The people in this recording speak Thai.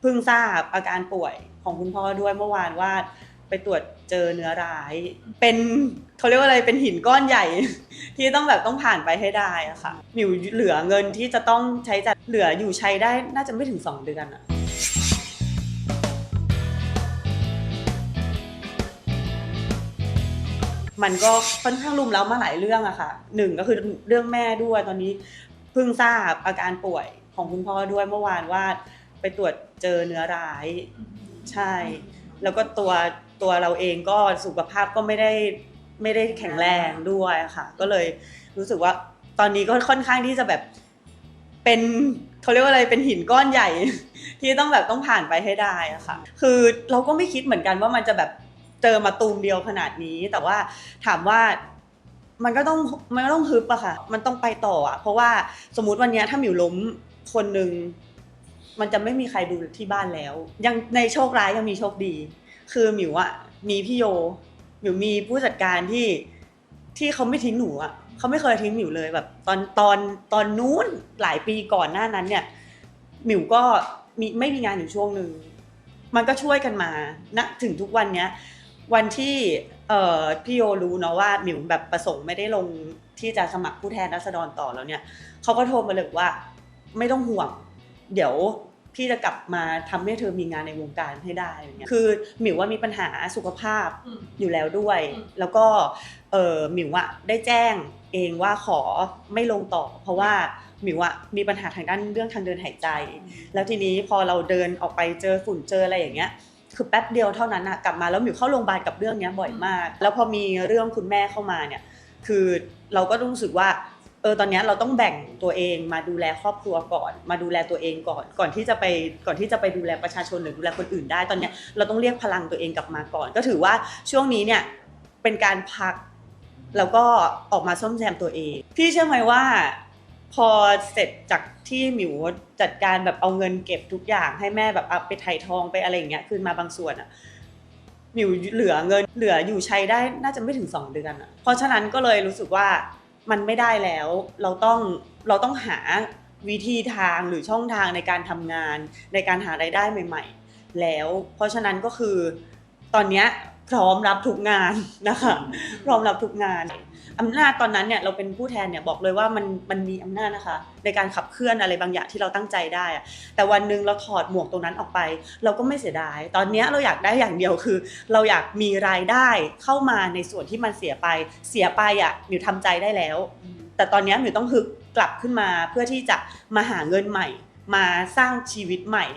เพิ่งทราบอาการป่วยของคุณพ่อด้วยเมื่อวานว่าไปตรวจเจอเนื้อร้าย เป็นเขาเรียกว่าอะไรเป็นหินก้อนใหญ่ ที่ต้องแบบต้องผ่านไปให้ได้อะค่ะมิวเหลือเงินที่จะต้องใช้จัดเหลืออยู่ใช้ได้น่าจะไม่ถึง 2 เดือนอะมันก็ค่อนข้างรุมเร้ามาหลายเรื่องอะค่ะหนึ่งก็คือเรื่องแม่ด้วยตอนนี้เพิ่งทราบอาการป่วยของคุณพ่อด้วยเมื่อวานว่า ไปตรวจเจอเนื้อร้าย ใช่ แล้วก็ตัวตัวเราเองก็สุขภาพก็ไม่ได้ไม่ได้แข็งแรงด้วยอะค่ะ ก็เลยรู้สึกว่าตอนนี้ก็ค่อนข้างที่จะแบบเป็นเขาเรียกว่าอะไรเป็นหินก้อนใหญ่ ที่ต้องแบบต้องผ่านไปให้ได้อะค่ะ คือเราก็ไม่คิดเหมือนกันว่ามันจะแบบเจอมาตูมเดียวขนาดนี้ แต่ว่าถามว่ามันก็ต้องมันก็ต้องฮึบอะค่ะ มันต้องไปต่ออะเพราะว่าสมมุติวันเนี้ยถ้าหมิวล้มคนหนึ่ง มันจะไม่มีใครดูที่บ้านแล้ว ยังในโชคร้ายยังมีโชคดี คือหมิวอะมีพี่โยหมิวมีผู้จัดการที่ที่เขาไม่ทิ้งหนูอะเขาไม่เคยทิ้งหมิวเลยแบบ ตอนตอนตอนนู้นหลายปีก่อนหน้านั้นเนี่ยหมิวก็มีไม่มีงานอยู่ช่วงหนึ่งมันก็ช่วยกันมาณถึงทุกวันเนี้ยวันที่เอ่อพี่โยรู้เนาะว่าหมิวแบบประสงค์ไม่ได้ลงที่จะสมัครผู้แทนรัษฎรต่อแล้วเนี่ยเขาก็โทรมาเลยว่า ไม่ต้องห่วง เดี๋ยว พี่จะกลับมาทำให้เธอมีงานในวงการให้ได้อะไรเงี้ยคือหมิวว่ามีปัญหาสุขภาพอืมอยู่แล้วด้วยอืมแล้วก็เออหมิวอะได้แจ้งเองว่าขอไม่ลงต่อ เพราะว่าหมิวอะมีปัญหาทางด้านเรื่องทางเดินหายใจ แล้วทีนี้พอเราเดินออกไปเจอฝุ่นเจออะไรอย่างเงี้ยคือแป๊บเดียวเท่านั้นอะกลับมาแล้วหมิวเข้าโรงพยาบาลกับเรื่องเนี้ยบ่อยมาก แล้วพอมีเรื่องคุณแม่เข้ามาเนี่ย คือเราก็รู้สึกว่า เออตอนนี้เราต้องแบ่งตัวเองมาดูแลครอบครัวก่อน มาดูแลตัวเองก่อน ก่อนที่จะไปก่อนที่จะไปดูแลประชาชนหรือดูแลคนอื่นได้ตอนนี้เราต้องเรียกพลังตัวเองกลับมาก่อน ก็ถือว่าช่วงนี้เนี่ยเป็นการพักแล้วก็ออกมาซ่อมแซมตัวเอง พี่เชื่อไหมว่า พอเสร็จจากที่หมิวจัดการแบบเอาเงินเก็บทุกอย่าง ให้แม่แบบเอาไปไถ่ทองไปอะไรอย่างเงี้ยคืนมาบางส่วนอะหมิวเหลือเงินเหลืออยู่ใช้ได้น่าจะไม่ถึงสองเดือนอะเพราะฉะนั้นก็เลยรู้สึกว่า มันไม่ได้แล้ว เราต้องเราต้องหาวิธีทางหรือช่องทางในการทำงาน ในการหารายได้ใหม่ ๆ แล้ว เพราะฉะนั้นก็คือตอนเนี้ย พร้อมรับทุกงานนะคะ พร้อมรับทุกงานอำนาจตอนนั้นเนี่ยเราเป็นผู้แทนเนี่ยบอกเลยว่ามันมันมีอำนาจนะคะ ในการขับเคลื่อนอะไรบางอย่างที่เราตั้งใจได้อะแต่วันหนึ่งเราถอดหมวกตรงนั้นออกไป เราก็ไม่เสียดาย ตอนเนี้ยเราอยากได้อย่างเดียวคือ เราอยากมีรายได้เข้ามาในส่วนที่มันเสียไปเสียไปอะหมิวทำใจได้แล้ว แต่ตอนเนี้ยหมิวต้องฮึกกลับขึ้นมาเพื่อที่จะมาหาเงินใหม่ มาสร้างชีวิตใหม่